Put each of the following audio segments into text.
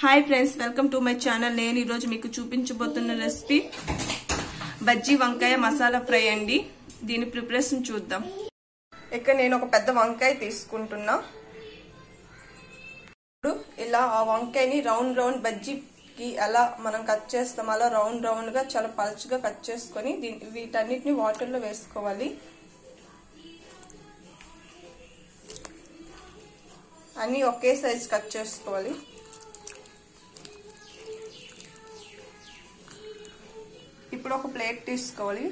Hi friends welcome to my channel నేను ఈరోజు మీకు చూపించబోతున్న రెసిపీ బజ్జీ వంకాయ మసాలా ఫ్రై అండి. దీని ప్రిపరేషన్ చూద్దాం. ఇక్కడ నేను ఒక పెద్ద వంకాయ తీసుకుంటున్నా. ఇప్పుడు ఇలా ఆ వంకాయని రౌండ్ రౌండ్ బజ్జీకి ఎలా మనం కట్ చేస్తాం అలా రౌండ్ రౌండ్గా చాలా పలుచగా కట్ చేసుకొని దీని వీటన్నిటిని వాటర్లో వేసుకోవాలి. అన్నీ ఒకే సైజ్ కట్ చేసుకోవాలి. ఒక ప్లేట్ తీసుకోవాలి.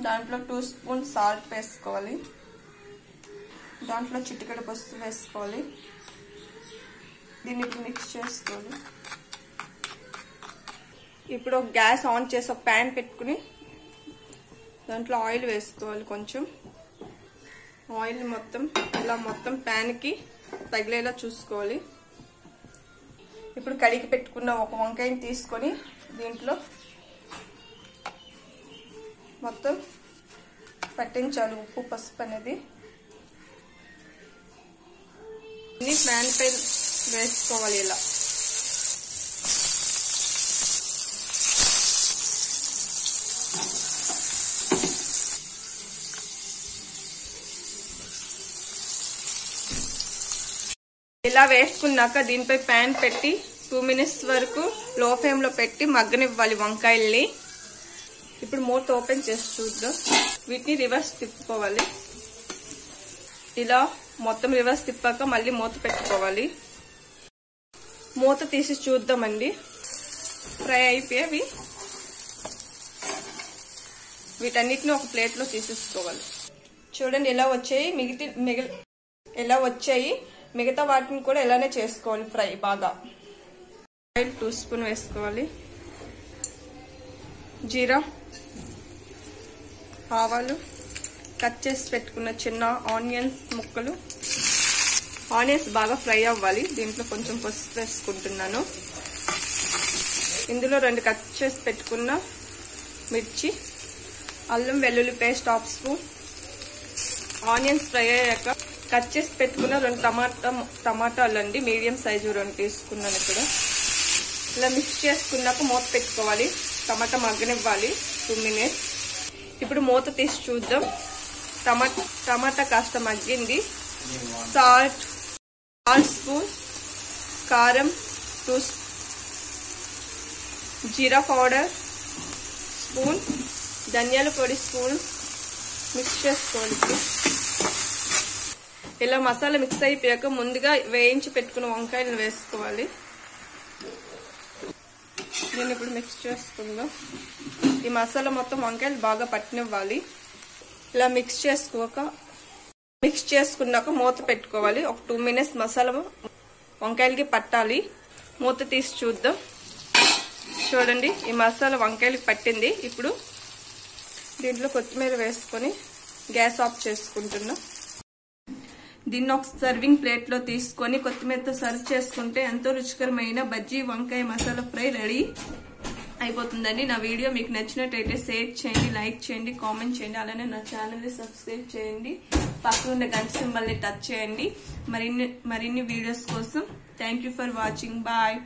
దాంట్లో టూ స్పూన్ సాల్ట్ వేసుకోవాలి. దాంట్లో చిటికెడ పసుపు వేసుకోవాలి. దీన్ని మిక్స్ చేసుకోవాలి. ఇప్పుడు ఒక గ్యాస్ ఆన్ చేసి ఒక ప్యాన్ పెట్టుకుని దాంట్లో ఆయిల్ వేసుకోవాలి కొంచెం. ఆయిల్ మొత్తం ఇలా మొత్తం ప్యాన్కి తగిలేలా చూసుకోవాలి. ఇప్పుడు కడిగి పెట్టుకున్న ఒక వంకాయని తీసుకొని దీంట్లో మొత్తం పట్టించాలి ఉప్పు పసుపు అనేది. ఇది ప్యాన్ పై వేసుకోవాలి ఇలా. ఇలా వేసుకున్నాక దీనిపై ప్యాన్ పెట్టి టూ మినిట్స్ వరకు లో ఫ్లేమ్లో పెట్టి మగ్గనివ్వాలి వంకాయల్ని. ఇప్పుడు మూత ఓపెన్ చేసి చూద్దాం. వీటిని రివర్స్ తిప్పుకోవాలి. ఇలా మొత్తం రివర్స్ తిప్పాక మళ్ళీ మూత పెట్టుకోవాలి. మూత తీసి చూద్దామండి. ఫ్రై అయిపోయేవి వీటన్నిటిని ఒక ప్లేట్లో తీసేసుకోవాలి. చూడండి ఎలా వచ్చాయి. మిగిలి మిగిలి ఎలా వచ్చాయి. మిగతా వాటిని కూడా ఇలానే చేసుకోవాలి ఫ్రై బాగా. ఆయిల్ టూ స్పూన్ వేసుకోవాలి. జీరా ఆవాలు కట్ చేసి పెట్టుకున్న చిన్న ఆనియన్స్ ముక్కలు. ఆనియన్స్ బాగా ఫ్రై అవ్వాలి. దీంట్లో కొంచెం పసుపు వేసుకుంటున్నాను. ఇందులో రెండు కట్ చేసి పెట్టుకున్న మిర్చి అల్లం వెల్లుల్లి paste half spoon. Onions fry అయ్యాక కట్ చేసి పెట్టుకున్న రెండు టమాటా టమాటాలు అండి మీడియం సైజు రెండు తీసుకున్నాను ఇక్కడ. ఇలా మిక్స్ చేసుకున్నాక మూత పెట్టుకోవాలి. టమాటా మగ్గనివ్వాలి. Two minutes. ఇప్పుడు మూత తీసి చూద్దాం. టమాటా టమాటా కాస్త మగ్గింది. సాల్ట్ హాఫ్ స్పూన్ కారం టూ జీరా పౌడర్ స్పూన్ ధనియాల పొడి స్పూన్ మిక్స్ చేసుకోవాలి ఇలా మసాలా మిక్స్ అయిపోయాక ముందుగా వేయించి పెట్టుకున్న వంకాయలను వేసుకోవాలి. దీన్ని ఇప్పుడు మిక్స్ చేసుకుందాం. ఈ మసాలా మొత్తం వంకాయలు బాగా పట్టినివ్వాలి. ఇలా మిక్స్ చేసుకోక మిక్స్ చేసుకున్నాక మూత పెట్టుకోవాలి. ఒక టూ మినిట్స్ మసాలా వంకాయలకి పట్టాలి. మూత తీసి చూద్దాం. చూడండి ఈ మసాలా వంకాయలకి పట్టింది. ఇప్పుడు దీంట్లో కొత్తిమీర వేసుకొని గ్యాస్ ఆఫ్ చేసుకుంటున్నాం. దీన్ని ఒక సర్వింగ్ ప్లేట్లో తీసుకొని కొత్తిమీరతో సర్వ్ చేసుకుంటే ఎంతో రుచికరమైన బజ్జీ వంకాయ మసాలా ఫ్రై రెడీ అయిపోతుందండి. నా వీడియో మీకు నచ్చినట్టయితే షేర్ చేయండి లైక్ చేయండి కామెంట్ చేయండి అలానే నా ఛానల్ని సబ్స్క్రైబ్ చేయండి. పక్కన ఉన్న గంట సింబల్ని టచ్ చేయండి. మరిన్ని మరిన్ని వీడియోస్ కోసం థ్యాంక్ ఫర్ వాచింగ్ బాయ్